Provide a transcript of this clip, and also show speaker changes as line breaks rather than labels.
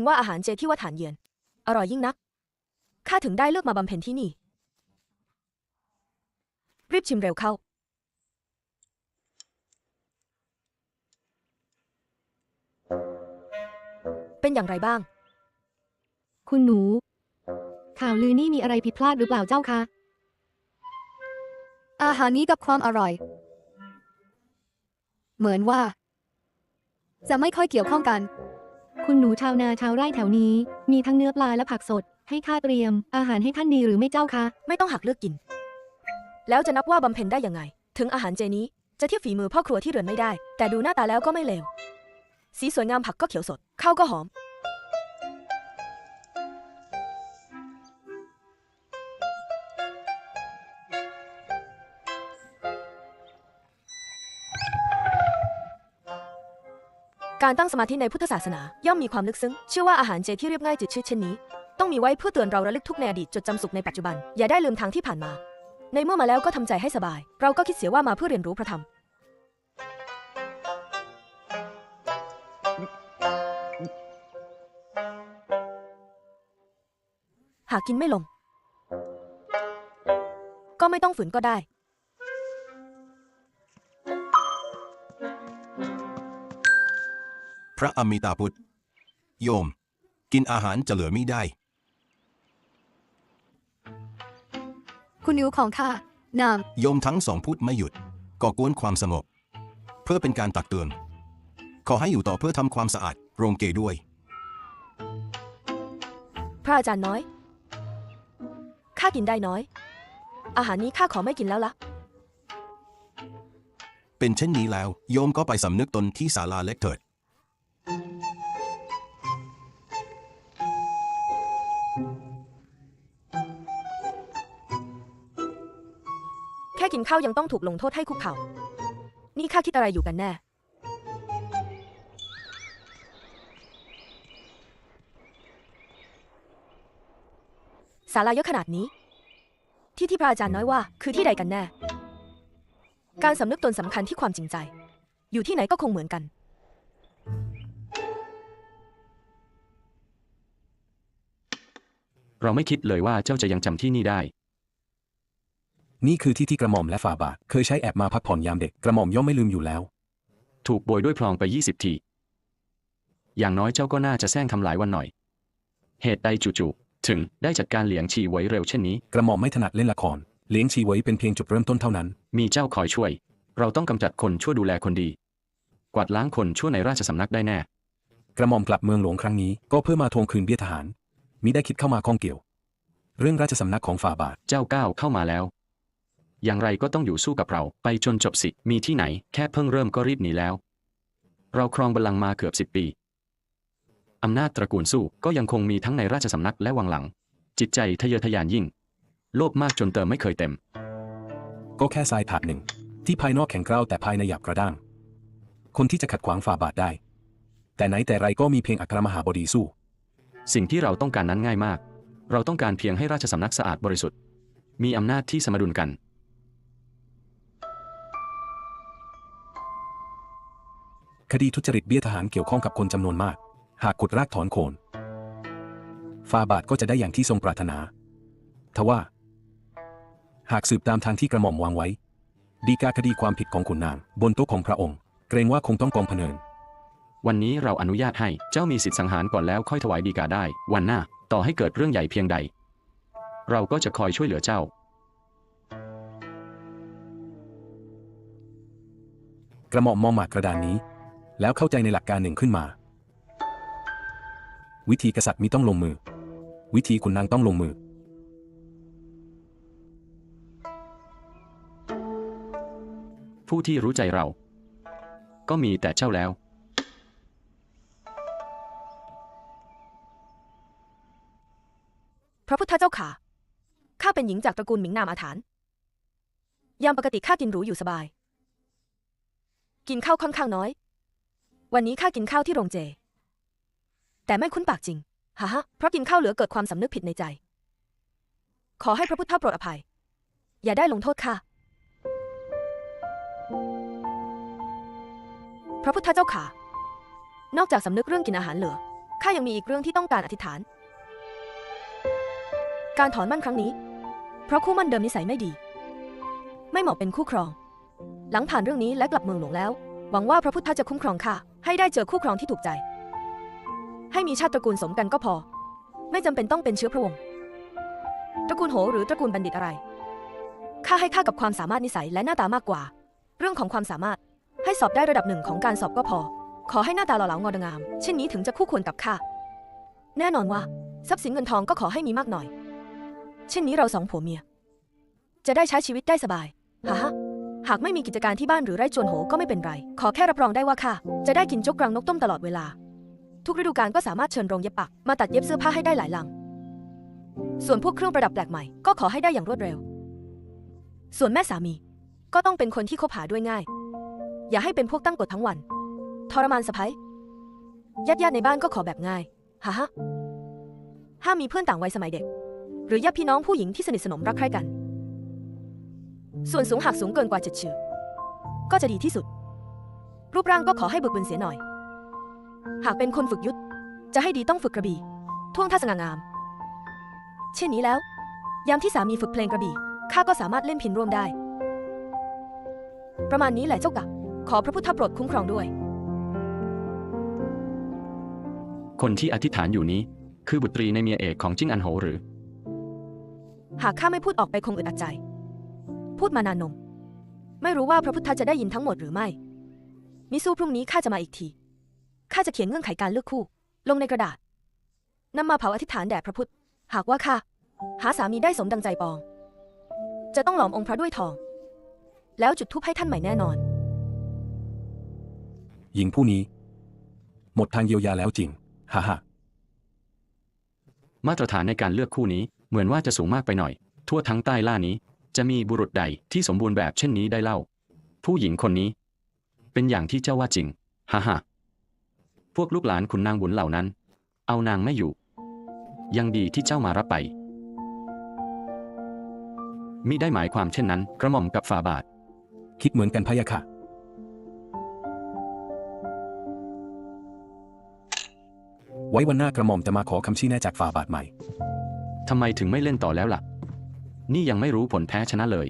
นว่าอาหารเจที่วัดฐานเยือน อร่อยยิ่งนัก ข้าถึงได้เลือกมาบำเพ็ญที่นี่ รีบชิมเร็วเข้า เป็นอย่างไรบ้าง
คุณหนู ข่าวลือนี่มีอะไรผิดพลาดหรือเปล่าเจ้าคะ
อาหารนี้กับความอร่อย เหมือนว่า จะไม่ค่อยเกี่ยวข้องกัน
คุณหนูชาวนาชาวไร่แถวนี้ มีทั้งเนื้อปลาและผักสด ให้ข้าเตรียม อาหารให้ท่านดีหรือไม่เจ้าคะ
ไม่ต้องหักเลือกกิน แล้วจะนับว่าบำเพ็ญได้ยังไง ถึงอาหารเจนี้ จะเทียบฝีมือพ่อครัวที่เรือนไม่ได้ แต่ดูหน้าตาแล้วก็ไม่เลว สีสวยงามผักก็เขียวสด ข้าวก็หอม การตั้งสมาธิในพุทธศาสนา ย่อมมีความลึกซึ้ง เชื่อว่าอาหารเจที่เรียบง่ายจืดชืดเช่นนี้ ต้องมีไว้เพื่อเตือนเราระลึกทุกในอดีตจดจำสุขในปัจจุบัน อย่าได้ลืมทางที่ผ่านมา ในเมื่อมาแล้วก็ทำใจให้สบาย เราก็คิดเสียว่ามาเพื่อเรียนรู้พระธรรมหากกินไม่ลง ก็ไม่ต้องฝืนก็ได้
พระอมิตาพุทธ โยม กินอาหารจะเหลือไม่ได้
คุณนิวของข้านาม
โยมทั้งสองพูดไม่หยุด ก่อกวนความสงบ เพื่อเป็นการตักเตือน ขอให้อยู่ต่อเพื่อทำความสะอาด โรงเกด้วย
พระอาจารย์น้อย ข้ากินได้น้อย อาหารนี้ข้าขอไม่กินแล้วละ
เป็นเช่นนี้แล้ว โยมก็ไปสำนึกตนที่ศาลาเล็กเถิด
กินข้าวยังต้องถูกลงโทษให้คุกเข่า นี่ข้าคิดอะไรอยู่กันแน่ ศาลาเยอะขนาดนี้ ที่ที่พระอาจารย์น้อยว่า คือที่ใดกันแน่ การสำนึกตนสำคัญที่ความจริงใจ อยู่ที่ไหนก็คงเหมือนกัน
เราไม่คิดเลยว่าเจ้าจะยังจำที่นี่ได้
นี่คือที่ที่กระหม่อมและฝ่าบาท เคยใช้แอบมาพักผ่อนยามเด็ก กระหม่อมย่อมไม่ลืมอยู่แล้ว
ถูกโบยด้วยพลองไป20ที อย่างน้อยเจ้าก็น่าจะแซงทำหลายวันหน่อย เหตุใดจู่ๆถึงได้จัดการเหลียงชีไว้เร็วเช่นนี้
กระหม่อมไม่ถนัดเล่นละคร เลี้ยงชีไว้เป็นเพียงจุดเริ่มต้นเท่านั้น
มีเจ้าคอยช่วย เราต้องกำจัดคนชั่วดูแลคนดี กวาดล้างคนชั่วในราชสำนักได้แน่
กระหม่อมกลับเมืองหลวงครั้งนี้ก็เพื่อมาทวงคืนเบี้ยทหารมิได้คิดเข้ามาข้องเกี่ยว เรื่องราชสำนักของฝ่าบาท
เจ้าก้าวเข้ามาแล้ว อย่างไรก็ต้องอยู่สู้กับเรา ไปจนจบสิ มีที่ไหน แค่เพิ่งเริ่มก็รีบหนีแล้ว เราครองบัลลังก์มาเกือบสิบปี อำนาจตระกูลสู้ก็ยังคงมีทั้งในราชสำนักและวังหลัง จิตใจทะเยอทะยานยิ่ง โลภมากจนเติมไม่เคยเต็ม
ก็แค่ทรายถาดหนึ่ง ที่ภายนอกแข็งกร้าวแต่ภายในหยาบกระด้าง คนที่จะขัดขวางฝ่าบาทได้ แต่ไหนแต่ไรก็มีเพียงอัครมหาบดีสู้
สิ่งที่เราต้องการนั้นง่ายมาก เราต้องการเพียงให้ราชสำนักสะอาดบริสุทธิ์ มีอำนาจที่สมดุลกัน
คดีทุจริตเบี้ยทหารเกี่ยวข้องกับคนจำนวนมาก หากขุดรากถอนโคนฟาบาทก็จะได้อย่างที่ทรงปรารถนา ทว่า หากสืบตามทางที่กระหม่อมวางไว้ ดีกาคดีความผิดของขุนนาง บนโต๊ะของพระองค์ เกรงว่าคงต้องกองพเนิน
วันนี้เราอนุญาตให้เจ้ามีสิทธิสังหารก่อนแล้วค่อยถวายดีกาได้ วันหน้า ต่อให้เกิดเรื่องใหญ่เพียงใด เราก็จะคอยช่วยเหลือเจ้า
กระหม่อมมองหมากกระดานนี้ แล้วเข้าใจในหลักการหนึ่งขึ้นมา วิธีกษัตริย์มิต้องลงมือ วิธีขุนนางต้องลงมือ
ผู้ที่รู้ใจเรา ก็มีแต่เจ้าแล้ว
พระพุทธเจ้าค่ะ ข้าเป็นหญิงจากตระกูลหมิงนามอาถรรพ์ยามปกติข้ากินหรูอยู่สบาย กินข้าวค่อนข้างน้อย วันนี้ข้ากินข้าวที่โรงเจ แต่ไม่คุ้นปากจริงฮ่าฮะเพราะกินข้าวเหลือเกิดความสำนึกผิดในใจ ขอให้พระพุทธโปรดอภัย อย่าได้ลงโทษข้าพระพุทธเจ้าค่ะ นอกจากสำนึกเรื่องกินอาหารเหลือข้ายังมีอีกเรื่องที่ต้องการอธิษฐาน การถอนมั่นครั้งนี้ เพราะคู่มั่นเดิมนิสัยไม่ดี ไม่เหมาะเป็นคู่ครอง หลังผ่านเรื่องนี้และกลับเมืองหลวงแล้ว หวังว่าพระพุทธจะคุ้มครองข้า ให้ได้เจอคู่ครองที่ถูกใจ ให้มีชาติตระกูลสมกันก็พอ ไม่จำเป็นต้องเป็นเชื้อพระวงศ์ตระกูลโหหรือตระกูลบัณฑิตอะไรข้าให้ค่ากับความสามารถนิสัยและหน้าตามากกว่า เรื่องของความสามารถให้สอบได้ระดับหนึ่งของการสอบก็พอ ขอให้หน้าตาหล่อเหลางดงาม เช่นนี้ถึงจะคู่ควรกับข้าแน่นอนว่า ทรัพย์สินเงินทองก็ขอให้มีมากหน่อย เช่นนี้เราสองผัวเมีย จะได้ใช้ชีวิตได้สบายฮ่าฮะ หากไม่มีกิจการที่บ้านหรือไร่จวนโหก็ไม่เป็นไร ขอแค่รับรองได้ว่าข้าจะได้กินจกกรังนกต้มตลอดเวลา ทุกฤดูกาลก็สามารถเชิญโรงเย็บปัก มาตัดเย็บเสื้อผ้าให้ได้หลายลัง ส่วนพวกเครื่องประดับแปลกใหม่ ก็ขอให้ได้อย่างรวดเร็ว ส่วนแม่สามี ก็ต้องเป็นคนที่คบหาด้วยง่าย อย่าให้เป็นพวกตั้งกฎทั้งวัน ทรมานสะพ้ยญาติญาติๆในบ้านก็ขอแบบง่ายฮ่าฮะห้ามมีเพื่อนต่างวัยสมัยเด็ก หรือญาติพี่น้องผู้หญิงที่สนิทสนมรักใคร่กัน ส่วนสูงหากสูงเกินกว่าเจ็ดชื่อก็จะดีที่สุด รูปร่างก็ขอให้บึกบึนเสียหน่อย หากเป็นคนฝึกยุทธจะให้ดีต้องฝึกกระบี่ท่วงท่าสง่างาม เช่นนี้แล้ว ยามที่สามีฝึกเพลงกระบี่ข้าก็สามารถเล่นพินร่วมได้ ประมาณนี้แหละเจ้ากะ ขอพระพุทธโปรดคุ้มครองด้วย
คนที่อธิษฐานอยู่นี้ คือบุตรีในเมียเอกของจิ้งอันโหหรือ
หากข้าไม่พูดออกไปคงอึดอัดใจ พูดมานานนม ไม่รู้ว่าพระพุทธจะได้ยินทั้งหมดหรือไม่ มิสู้พรุ่งนี้ข้าจะมาอีกที ข้าจะเขียนเงื่อนไขการเลือกคู่ ลงในกระดาษนำมาเผาอธิษฐานแด่พระพุทธ หากว่าข้าหาสามีได้สมดังใจปอง จะต้องหลอมองค์พระด้วยทอง แล้วจุดธูปให้ท่านใหม่แน่นอน
หญิงผู้นี้ หมดทางเยียวยาแล้วจริง ฮ่าฮ่า
มาตรฐานในการเลือกคู่นี้เหมือนว่าจะสูงมากไปหน่อย ทั่วทั้งใต้ล่านี้ จะมีบุรุษใดที่สมบูรณ์แบบเช่นนี้ได้เล่า ผู้หญิงคนนี้ เป็นอย่างที่เจ้าว่าจริง ฮ่าฮ่าพวกลูกหลานคุณนางบุญเหล่านั้น เอานางไม่อยู่ ยังดีที่เจ้ามารับไป มิได้หมายความเช่นนั้น กระหม่อมกับฟาบาท
คิดเหมือนกันพะยะค่ะ ไว้วันหน้ากระหม่อมจะมาขอคำชี้แนะจากฝ่าบาทใหม่
ทำไมถึงไม่เล่นต่อแล้วล่ะ นี่ยังไม่รู้ผลแพ้ชนะเลย